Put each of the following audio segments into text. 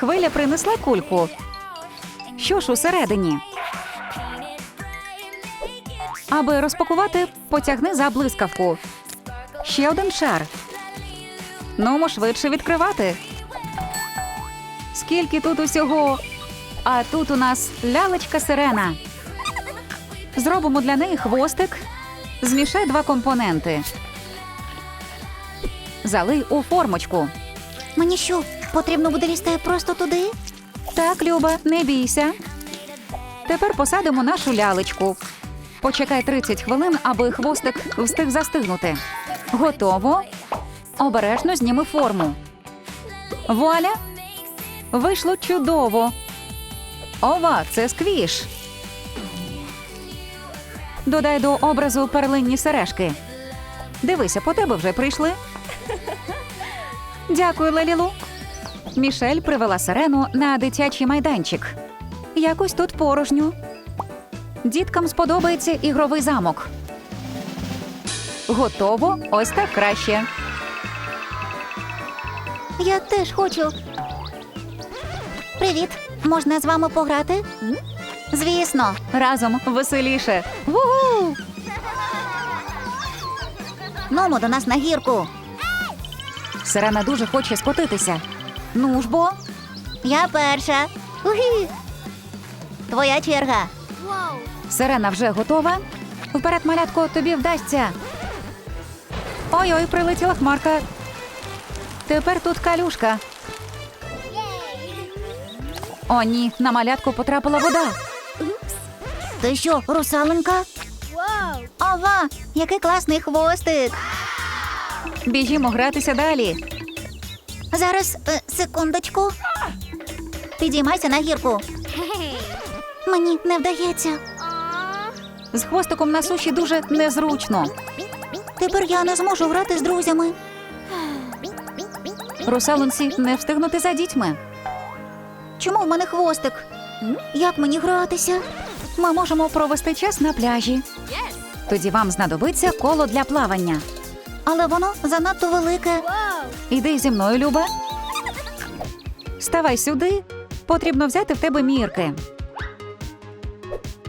Хвиля принесла кульку. Що ж усередині? Аби розпакувати, потягни за блискавку. Ще один шар. Нумо швидше відкривати. Скільки тут усього? А тут у нас лялечка сирена. Зробимо для неї хвостик. Змішай два компоненти. Залий у формочку. Мені що, потрібно буде лізти просто туди? Так, Люба, не бійся. Тепер посадимо нашу лялечку. Почекай 30 хвилин, аби хвостик встиг застигнути. Готово. Обережно зніми форму. Вуаля! Вийшло чудово. Ова, це сквіш. Додай до образу перлинні сережки. Дивися, по тебе вже прийшли. Дякую, Лелілу. Мішель привела сирену на дитячий майданчик. Якось тут порожньо. Діткам сподобається ігровий замок. Готово. Ось так краще. Я теж хочу. Привіт. Можна з вами пограти? Звісно. Разом веселіше. Ву! Нумо до нас на гірку. Сирена дуже хоче скотитися. Ну ж бо, Я перша. Угі. Твоя черга. сирена вже готова. Вперед, малятко, тобі вдасться. Ой-ой, прилетіла хмарка. Тепер тут калюшка. О, ні, на малятку потрапила вода. Ти що, русаленька? Ова, який класний хвостик. Біжімо гратися далі. Зараз е, секундочку. Підіймайся на гірку. Мені не вдається. З хвостиком на суші дуже незручно. Тепер я не зможу грати з друзями. Русалонці не встигнути за дітьми. Чому в мене хвостик? Як мені гратися? Ми можемо провести час на пляжі. Тоді вам знадобиться коло для плавання. Але воно занадто велике. Іди зі мною, Люба. Ставай сюди. Потрібно взяти в тебе мірки.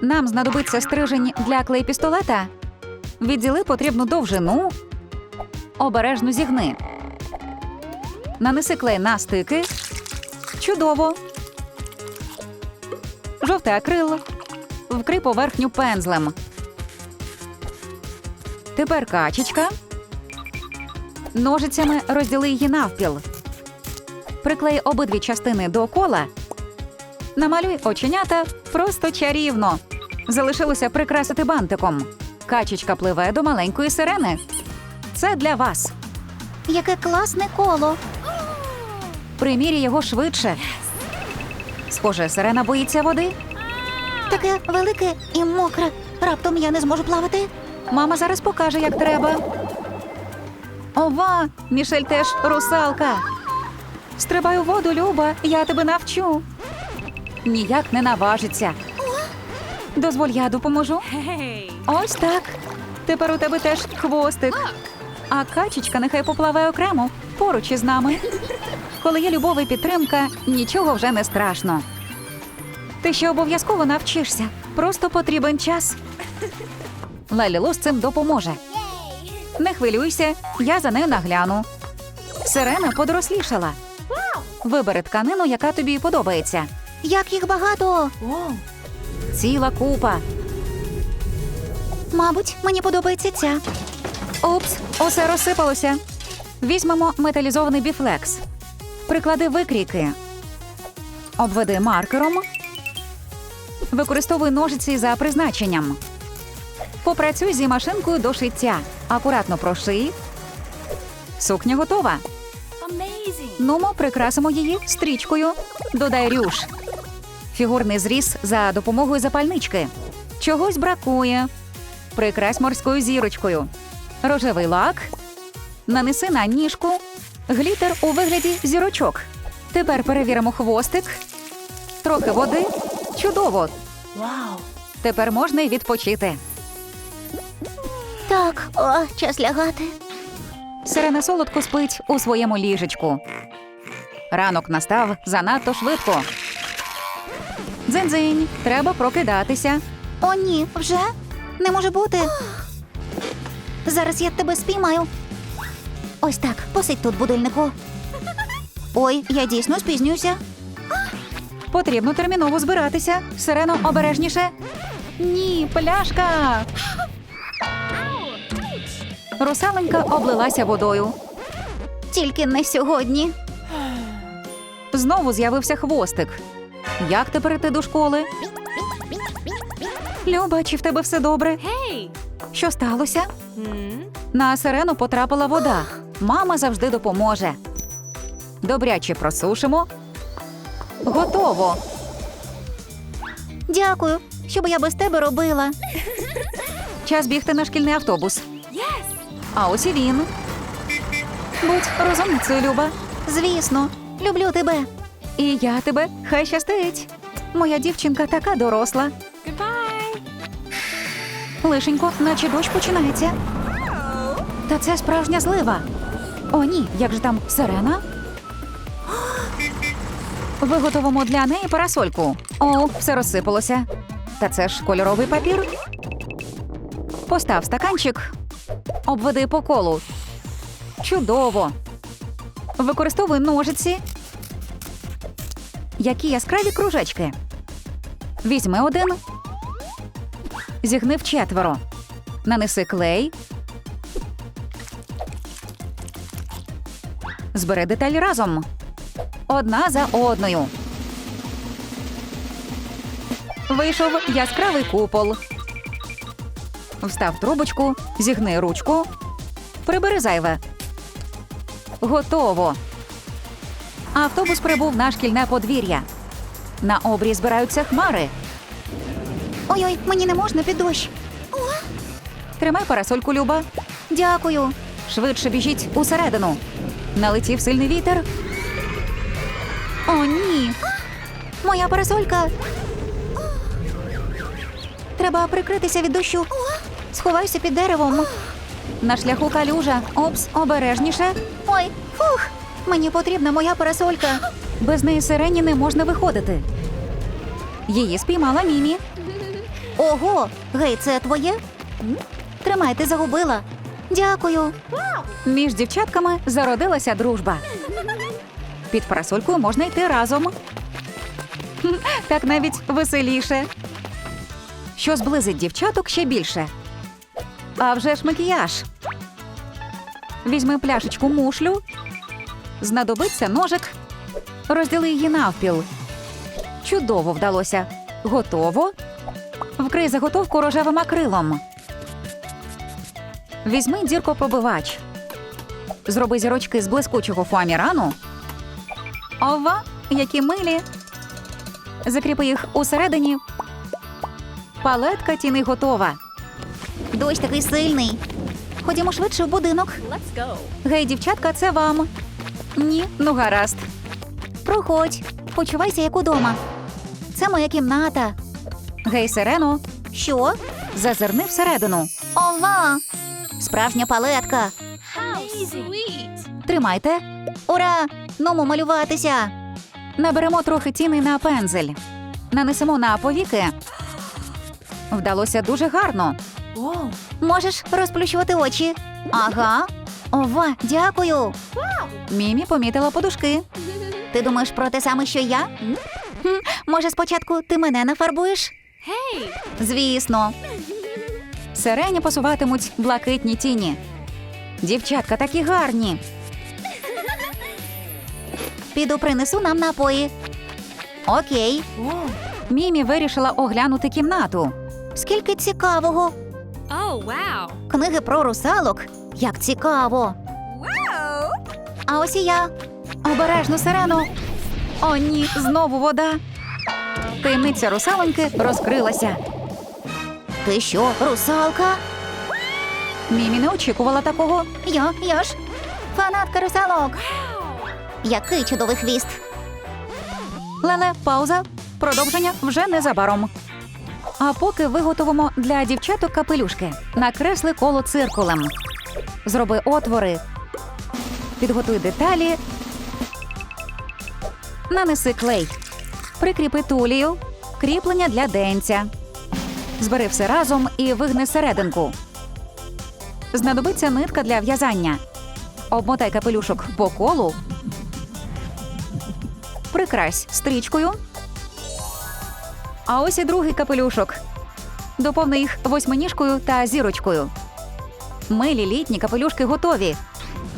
Нам знадобиться стрижень для клей-пістолета. Відділи потрібну довжину. Обережно зігни. Нанеси клей на стики. Чудово. Жовтий акрил. Вкрий поверхню пензлем. Тепер качечка. Ножицями розділи її навпіл. Приклей обидві частини до кола. Намалюй оченята просто чарівно. Залишилося прикрасити бантиком. Качечка пливе до маленької сирени. Це для вас. Яке класне коло. Примірі його швидше. Схоже, сирена боїться води. Таке велике і мокре. Раптом я не зможу плавати. Мама зараз покаже, як треба. Ова, Мішель теж русалка. Стрибай у воду, Люба, я тебе навчу. Ніяк не наважиться. Дозволь, я допоможу. Ось так. Тепер у тебе теж хвостик. А качечка нехай поплаває окремо поруч із нами. Коли є любов і підтримка, нічого вже не страшно. Ти ще обов'язково навчишся. Просто потрібен час. Лалілу з цим допоможе. Не хвилюйся, я за нею нагляну. Сирена подорослішала. Вибери тканину, яка тобі подобається. Як їх багато. Ціла купа. Мабуть, мені подобається ця. Упс, усе розсипалося. Візьмемо металізований біфлекс. Приклади викрійки. Обведи маркером. Використовуй ножиці за призначенням. Попрацюй зі машинкою до шиття. Акуратно проший. Сукня готова. Нумо прикрасимо її стрічкою. Додай рюш. Фігурний зріз за допомогою запальнички. Чогось бракує. Прикрась морською зірочкою. Рожевий лак. Нанеси на ніжку. Глітер у вигляді зірочок. Тепер перевіримо хвостик. Трохи води. Чудово. Вау. Тепер можна й відпочити. Так, о, час лягати. Сирена солодко спить у своєму ліжечку. Ранок настав занадто швидко. Дзинь-дзинь, треба прокидатися. О, ні, вже? Не може бути. Зараз я тебе спіймаю. Ось так, посидь тут, будильнику. Ой, я дійсно спізнююся. Потрібно терміново збиратися. Сирено, обережніше. Ні, пляшка. Русаленька облилася водою. Тільки не сьогодні. Знову з'явився хвостик. Як тепер йти до школи? Люба, чи в тебе все добре? Hey. Що сталося? На сирену потрапила вода. Мама завжди допоможе. Добряче просушимо. Готово. Дякую, що б я без тебе робила. Час бігти на шкільний автобус. А ось і він. Будь розумницею, Люба. Звісно, люблю тебе. І я тебе хай щастить. Моя дівчинка така доросла. Goodbye. Лишенько, наче дощ починається. Та це справжня злива. О, ні, як же там сирена? Виготовимо для неї парасольку. О, все розсипалося. Та це ж кольоровий папір. Постав стаканчик, обведи по колу. Чудово. Використовуй ножиці. Які яскраві кружечки. Візьми один, зігни в четверо. Нанеси клей. Збери деталі разом. Одна за одною. Вийшов яскравий купол. Встав трубочку, зігни ручку. Прибери зайве. Готово. Автобус прибув на шкільне подвір'я. На обрії збираються хмари. Ой-ой, мені не можна під дощ. Тримай парасольку, Люба. Дякую. Швидше біжіть усередину. Налетів сильний вітер. О, ні. Моя парасолька. Треба прикритися від дощу. Сховаюся під деревом. На шляху калюжа. Опс, обережніше. Ой, фух. Мені потрібна моя парасолька. Без неї сирені не можна виходити. Її спіймала Мімі. Ого, гей, це твоє? Тримай, ти загубила. Дякую. Між дівчатками зародилася дружба. Під парасолькою можна йти разом. Так навіть веселіше. Що зблизить дівчаток ще більше. А вже ж макіяж. Візьми пляшечку мушлю. Знадобиться ножик. Розділи її навпіл. Чудово вдалося. Готово. Вкрий заготовку рожевим акрилом. Візьми діркопробивач. Зроби зірочки з блискучого фуамірану. Ова, які милі. Закріпи їх усередині. Палетка тіни готова. Дощ такий сильний. Ходімо швидше в будинок. Гей, дівчатка, це вам. Ні, ну гаразд. Проходь, почувайся як удома. Це моя кімната. Гей, сирено, Що? зазирни всередину. Ова! Справжня палетка. Тримайте. Ура! Ному малюватися. Наберемо трохи тіни на пензель. Нанесемо на повіки. Вдалося дуже гарно. Можеш розплющувати очі. Ага. Ова, дякую. Мімі помітила подушки. Ти думаєш про те саме, що я? Хм, може, спочатку ти мене нафарбуєш? Звісно. Сирені посуватимуть блакитні тіні. Дівчатка такі гарні. Піду принесу нам напої. Окей. Мімі вирішила оглянути кімнату. Скільки цікавого. Oh wow. Книги про русалок. Як цікаво. Wow. А ось і я. Обережно сирену. О, ні, знову вода. Таємниця русалоньки розкрилася. Ти що, русалка? Мімі не очікувала такого. Я, я ж. Фанатка русалок. Який чудовий хвіст. Леле, пауза. Продовження вже незабаром. А поки виготовимо для дівчаток капелюшки. Накресли коло циркулем. Зроби отвори. Підготуй деталі. Нанеси клей. Прикріпи тулію. Кріплення для денця. Збери все разом і вигни серединку. Знадобиться нитка для в'язання. Обмотай капелюшок по колу. Прикрась стрічкою. А ось і другий капелюшок. Доповни їх восьминіжкою та зірочкою. Милі літні капелюшки готові.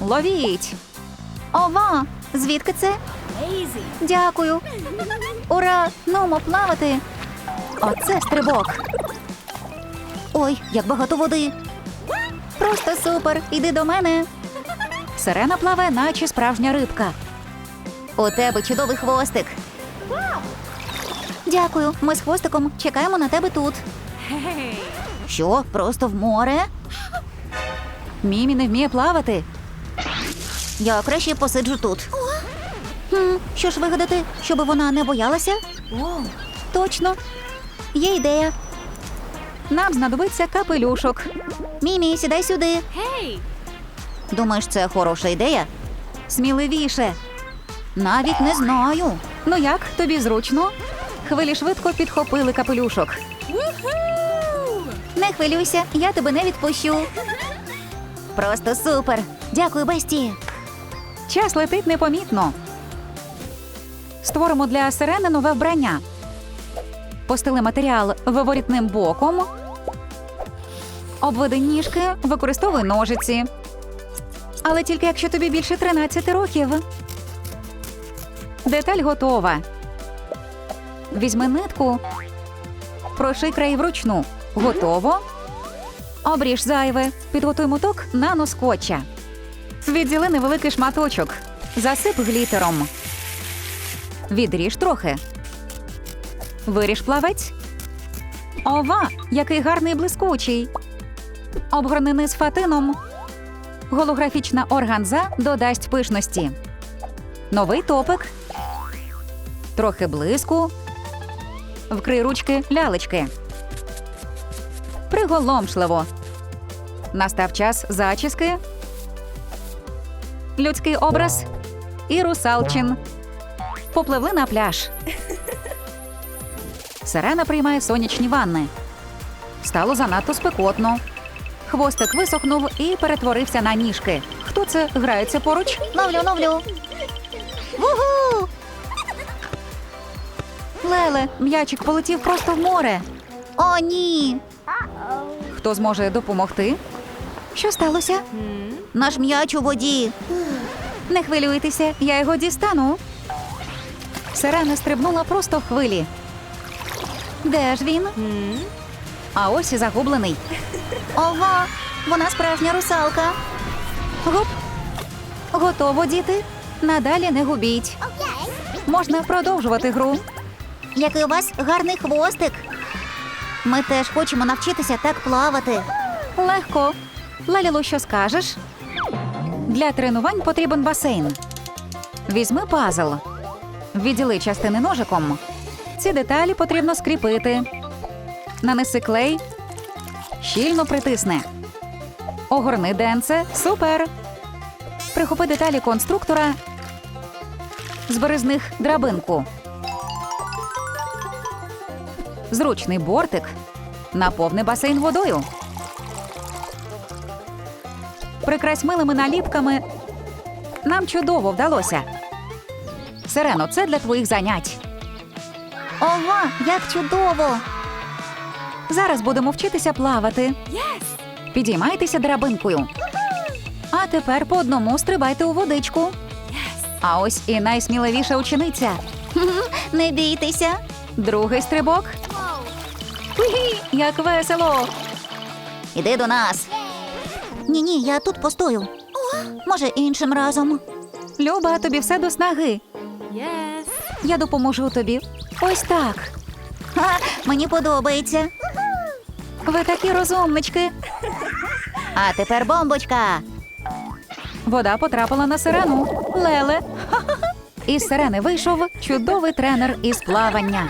Ловіть! Ова! Звідки це? Дякую. Ура! Нумо плавати. Оце стрибок. Ой, як багато води. Просто супер. Іди до мене. Сирена плаває, наче справжня рибка. У тебе чудовий хвостик. Дякую. Ми з хвостиком чекаємо на тебе тут. Що? Просто в море? Мімі не вміє плавати. Я краще посиджу тут. Хм, що ж вигадати, щоб вона не боялася? Точно. Є ідея. Нам знадобиться капелюшок. Мімі, сідай сюди. Hey. Думаєш, це хороша ідея? Сміливіше. Навіть не знаю. Ну як, тобі зручно? Хвилі швидко підхопили капелюшок. Не хвилюйся, я тебе не відпущу. Просто супер. Дякую, Бесті. Час летить непомітно. Створимо для сирени нове вбрання. Постели матеріал виворітним боком. Обведи ніжки, використовуй ножиці. Але тільки якщо тобі більше 13 років. Деталь готова. Візьми нитку. Проший край вручну. Готово. Обріж зайве. Підготуй моток наноскотча. Відділи невеликий шматочок. Засип глітером. Відріж трохи. Виріж плавець. Ова, який гарний блискучий. Обгорни низ фатином. Голографічна органза додасть пишності. Новий топик. Трохи блиску. Вкрий ручки лялечки. Приголомшливо. Настав час зачіски людський образ і русалчин. Попливли на пляж. Сирена приймає сонячні ванни. Стало занадто спекотно. Хвостик висохнув і перетворився на ніжки. Хто це грається поруч? Ловлю, ловлю. Леле, м'ячик полетів просто в море. О, ні. Хто зможе допомогти? Що сталося? Наш м'яч у воді. Не хвилюйтеся, я його дістану. Сирена стрибнула просто в хвилі. Де ж він? А ось і загублений. Ова, вона справжня русалка. Гоп. Готово, діти. Надалі не губіть. Можна продовжувати гру. Який у вас гарний хвостик. Ми теж хочемо навчитися так плавати. Легко. Лалілу, що скажеш? Для тренувань потрібен басейн. Візьми пазл. Відділи частини ножиком. Ці деталі потрібно скріпити. Нанеси клей. Щільно притисни. Огорни денце. Супер. Прихопи деталі конструктора. Збери з них драбинку. Зручний бортик. Наповни басейн водою. Прикрась милими наліпками. Нам чудово вдалося. Сирено, це для твоїх занять. Ова, як чудово! Зараз будемо вчитися плавати. Підіймайтеся драбинкою. А тепер по одному стрибайте у водичку. А ось і найсміливіша учениця. Не бійтеся. Другий стрибок. Хі-хі, Як весело! Іди до нас. Ні, ні, я тут постою. Може, іншим разом. Люба, тобі все до снаги. Yes. Я допоможу тобі. Ось так. Ха, мені подобається. Ви такі розумнички. А тепер бомбочка. Вода потрапила на сирену. Леле. Із сирени вийшов чудовий тренер із плавання.